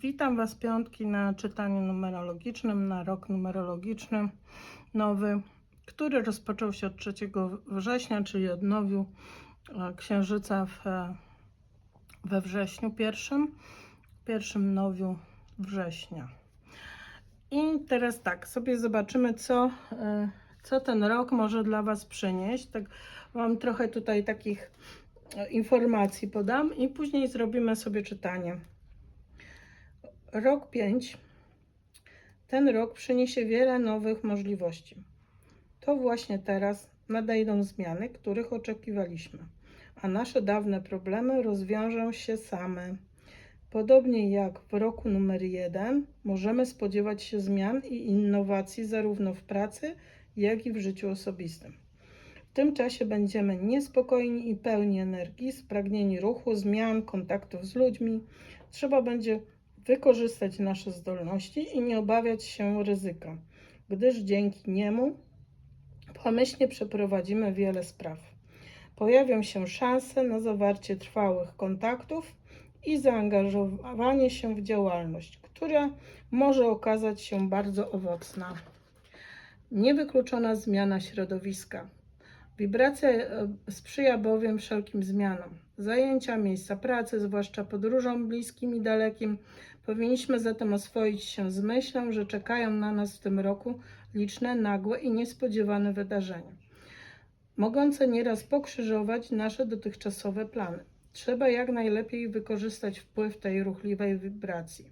Witam Was piątki na czytaniu numerologicznym, na rok numerologiczny nowy, który rozpoczął się od 3 września, czyli od nowiu e, księżyca w, e, we wrześniu pierwszym, pierwszym nowiu września. I teraz tak, sobie zobaczymy, co, e, co ten rok może dla Was przynieść. Tak, mam trochę tutaj takich informacji podam i później zrobimy sobie czytanie. Rok 5. Ten rok przyniesie wiele nowych możliwości. To właśnie teraz nadejdą zmiany, których oczekiwaliśmy, a nasze dawne problemy rozwiążą się same. Podobnie jak w roku numer 1, możemy spodziewać się zmian i innowacji zarówno w pracy, jak i w życiu osobistym. W tym czasie będziemy niespokojni i pełni energii, spragnieni ruchu, zmian, kontaktów z ludźmi. Trzeba będzie wykorzystać nasze zdolności i nie obawiać się ryzyka, gdyż dzięki niemu pomyślnie przeprowadzimy wiele spraw. Pojawią się szanse na zawarcie trwałych kontaktów i zaangażowanie się w działalność, która może okazać się bardzo owocna. Niewykluczona zmiana środowiska. Wibracja e, sprzyja bowiem wszelkim zmianom. Zajęcia, miejsca pracy, zwłaszcza podróżom bliskim i dalekim, powinniśmy zatem oswoić się z myślą, że czekają na nas w tym roku liczne, nagłe i niespodziewane wydarzenia, mogące nieraz pokrzyżować nasze dotychczasowe plany. Trzeba jak najlepiej wykorzystać wpływ tej ruchliwej wibracji.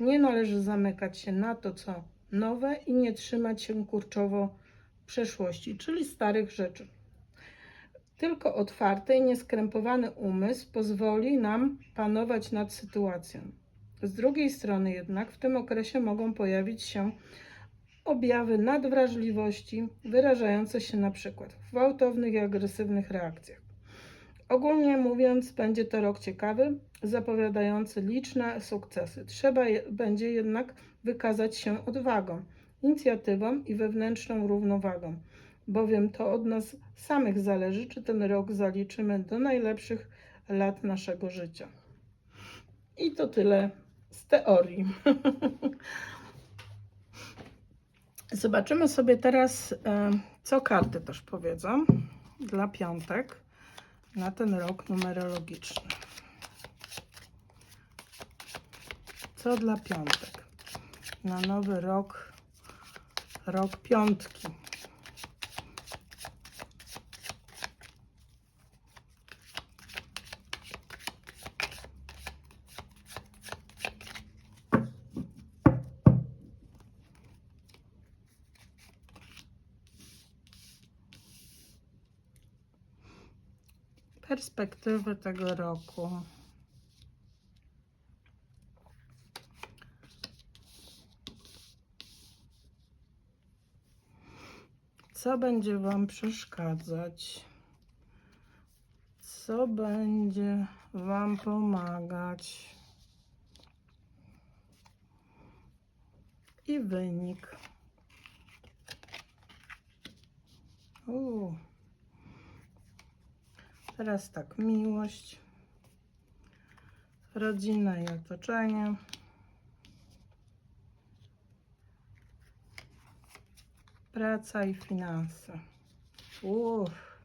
Nie należy zamykać się na to, co nowe i nie trzymać się kurczowo przeszłości, czyli starych rzeczy. Tylko otwarty i nieskrępowany umysł pozwoli nam panować nad sytuacją. Z drugiej strony jednak w tym okresie mogą pojawić się objawy nadwrażliwości, wyrażające się na przykład w gwałtownych i agresywnych reakcjach. Ogólnie mówiąc, będzie to rok ciekawy, zapowiadający liczne sukcesy. Trzeba je, będzie jednak wykazać się odwagą, inicjatywą i wewnętrzną równowagą, bowiem to od nas samych zależy, czy ten rok zaliczymy do najlepszych lat naszego życia. I to tyle z teorii. Zobaczymy sobie teraz, e, co karty też powiedzą dla piątek na ten rok numerologiczny. Co dla piątek? Na nowy rok, rok piątki. Perspektywy tego roku. Co będzie Wam przeszkadzać? Co będzie Wam pomagać? I wynik. Uuu. Teraz tak, miłość, rodzina i otoczenie. Praca i finanse. Uff.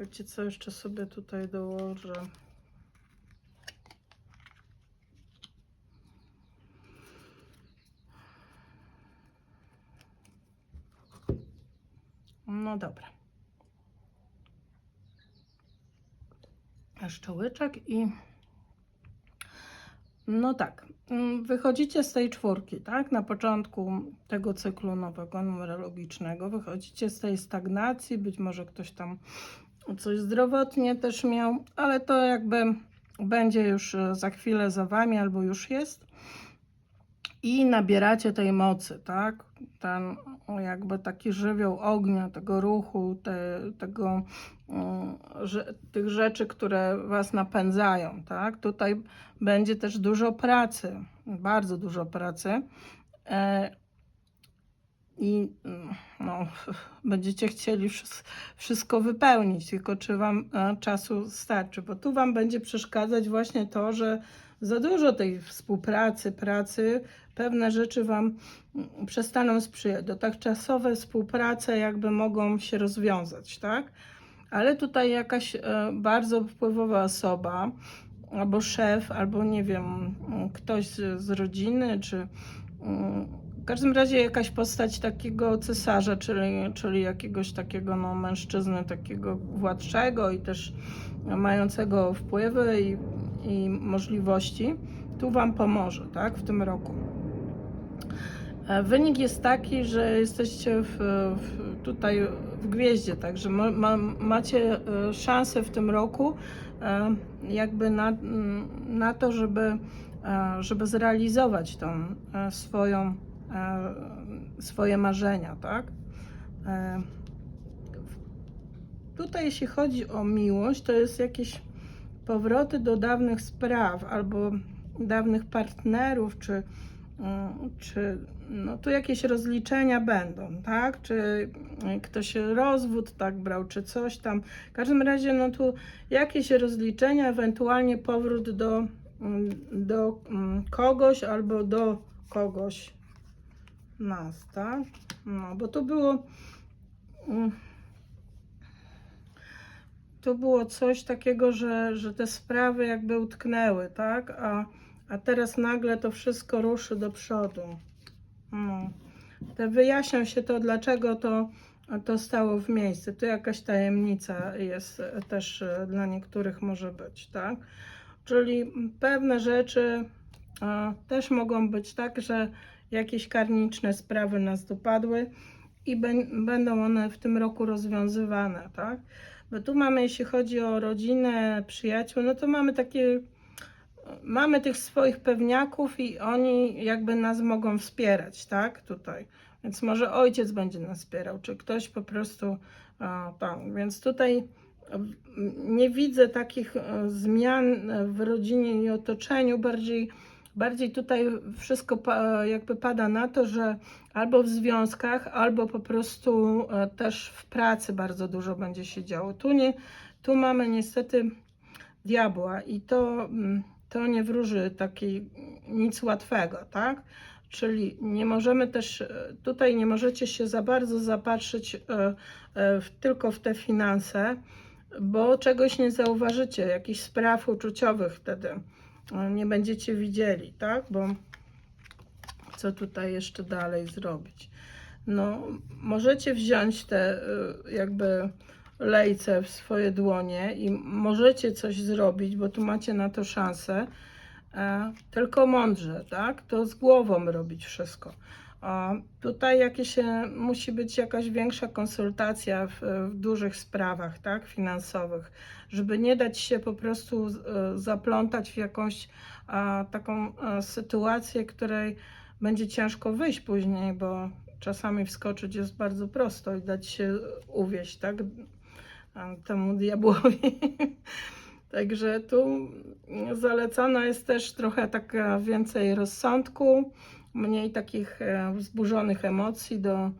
Wiecie co, jeszcze sobie tutaj dołożę. No dobra. Jeszcze łyczek i no tak, mm, wychodzicie z tej czwórki, tak? Na początku tego cyklu nowego numerologicznego wychodzicie z tej stagnacji, być może ktoś tam coś zdrowotnie też miał, ale to jakby będzie już e, za chwilę za wami albo już jest i nabieracie tej mocy, tak? Ten jakby taki żywioł ognia, tego ruchu, te, tego, mm, że, tych rzeczy, które was napędzają, tak? Tutaj będzie też dużo pracy, bardzo dużo pracy. E, I mm, no, będziecie chcieli wszys- wszystko wypełnić, tylko czy Wam e, czasu starczy, bo tu Wam będzie przeszkadzać właśnie to, że za dużo tej współpracy, pracy, pewne rzeczy Wam mm, przestaną sprzyjać. Dotychczasowe współprace jakby mogą się rozwiązać, tak? Ale tutaj jakaś e, bardzo wpływowa osoba, albo szef, albo nie wiem, mm, ktoś z, z rodziny, czy mm, w każdym razie jakaś postać takiego cesarza, czyli, czyli jakiegoś takiego no, mężczyzny, takiego władczego i też mającego wpływy i, i możliwości, tu Wam pomoże, tak, w tym roku. E, Wynik jest taki, że jesteście w, w, tutaj w gwieździe, także ma, ma, macie e, szansę w tym roku e, jakby na, na to, żeby, żeby zrealizować tą swoją, swoje marzenia, tak? Tutaj jeśli chodzi o miłość, to jest jakieś powroty do dawnych spraw albo dawnych partnerów, czy, mm, czy no tu jakieś rozliczenia będą, tak? Czy ktoś rozwód tak brał, czy coś tam. W każdym razie, no tu jakieś rozliczenia, ewentualnie powrót do, mm, do mm, kogoś albo do kogoś nas, tak? No, bo tu było. Tu było coś takiego, że, że te sprawy jakby utknęły, tak? A, a teraz nagle to wszystko ruszy do przodu. No. Te wyjaśnią się to, dlaczego to, to stało w miejscu. Tu jakaś tajemnica jest e, też e, dla niektórych może być, tak? Czyli pewne rzeczy e, też mogą być tak, że jakieś karniczne sprawy nas dopadły i bę- będą one w tym roku rozwiązywane, tak? Bo tu mamy, jeśli chodzi o rodzinę, przyjaciół, no to mamy takie, mamy tych swoich pewniaków i oni jakby nas mogą wspierać, tak? Tutaj. Więc może ojciec będzie nas wspierał, czy ktoś po prostu a, tam. Więc tutaj nie widzę takich e, zmian w rodzinie i otoczeniu, bardziej, bardziej tutaj wszystko jakby pada na to, że albo w związkach, albo po prostu e, też w pracy bardzo dużo będzie się działo. Tu, nie, tu mamy niestety diabła i to, mm, to nie wróży takiej nic łatwego, tak? Czyli nie możemy też, e, tutaj nie możecie się za bardzo zapatrzyć e, w, tylko w te finanse, bo czegoś nie zauważycie, jakichś spraw uczuciowych wtedy nie będziecie widzieli, tak? Bo co tutaj jeszcze dalej zrobić? No, możecie wziąć te y, jakby lejce w swoje dłonie i możecie coś zrobić, bo tu macie na to szansę, e, tylko mądrze, tak? To z głową robić wszystko. A tutaj jakieś, e, musi być jakaś większa konsultacja w, w dużych sprawach, tak? Finansowych, żeby nie dać się po prostu e, zaplątać w jakąś a, taką a, sytuację, której będzie ciężko wyjść później, bo czasami wskoczyć jest bardzo prosto i dać się uwieść, tak? Temu diabłowi. Także tu zalecana jest też trochę taka więcej rozsądku, mniej takich e, wzburzonych emocji do, e,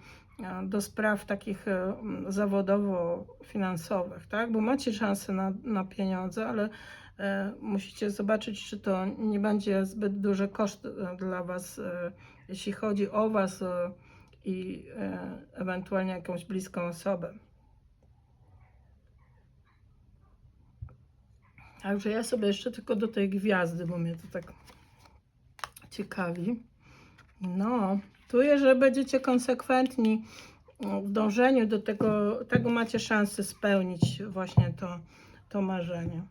do spraw takich e, zawodowo-finansowych, tak? Bo macie szansę na, na pieniądze, ale musicie zobaczyć, czy to nie będzie zbyt duży koszt dla Was, jeśli chodzi o Was i ewentualnie jakąś bliską osobę. Także ja sobie jeszcze tylko do tej gwiazdy, bo mnie to tak ciekawi. No, czuję, że będziecie konsekwentni w dążeniu do tego, tego macie szansę spełnić właśnie to, to marzenie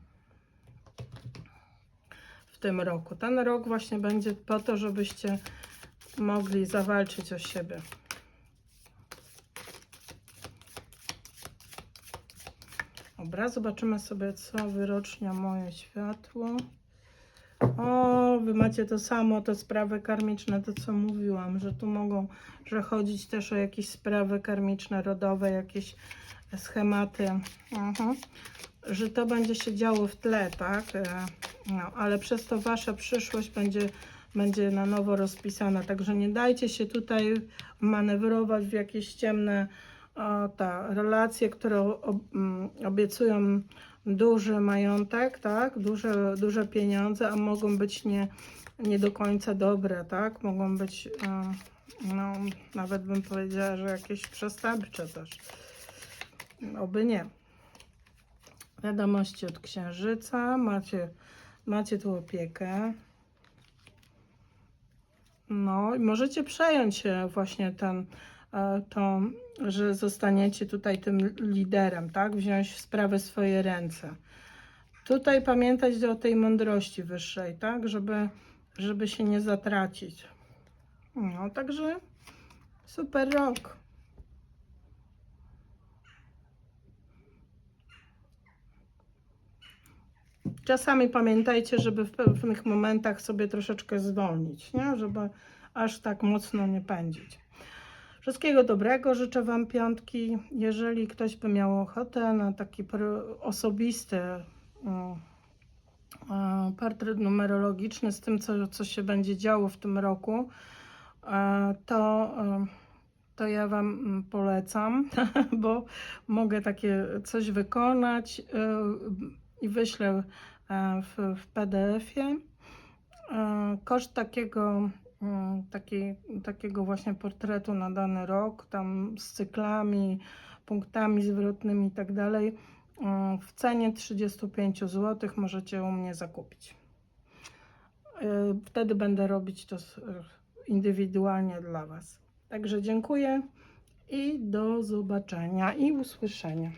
w tym roku. Ten rok właśnie będzie po to, żebyście mogli zawalczyć o siebie. Dobra, zobaczymy sobie, co wyrocznia moje światło. O, wy macie to samo, te sprawy karmiczne, to co mówiłam, że tu mogą, że chodzić też o jakieś sprawy karmiczne, rodowe, jakieś schematy, mhm. że to będzie się działo w tle, tak? E, No, ale przez to wasza przyszłość będzie będzie na nowo rozpisana. Także nie dajcie się tutaj manewrować w jakieś ciemne o, ta, relacje, które mm, obiecują duży majątek, tak? duże, duże pieniądze, a mogą być nie, nie do końca dobre, tak? Mogą być, e, no, nawet bym powiedziała, że jakieś przestępcze też. Oby nie. Wiadomości od księżyca. Macie, macie tu opiekę. No i możecie przejąć się właśnie ten, e, to, że zostaniecie tutaj tym liderem, tak? Wziąć sprawę w swoje ręce. Tutaj pamiętać o tej mądrości wyższej, tak? Żeby, żeby się nie zatracić. No, także super rok. Czasami pamiętajcie, żeby w pewnych momentach sobie troszeczkę zwolnić, nie? żeby aż tak mocno nie pędzić. Wszystkiego dobrego życzę Wam piątki. Jeżeli ktoś by miał ochotę na taki osobisty mm, portret numerologiczny z tym, co, co się będzie działo w tym roku, e, to, e, to ja Wam mm, polecam, bo mogę takie coś wykonać e, i wyślę w, w PDF-ie. Koszt takiego, takiej, takiego właśnie portretu na dany rok, tam z cyklami, punktami zwrotnymi i tak dalej, e, w cenie 35 zł możecie u mnie zakupić. E, Wtedy będę robić to indywidualnie dla Was. Także dziękuję i do zobaczenia i usłyszenia.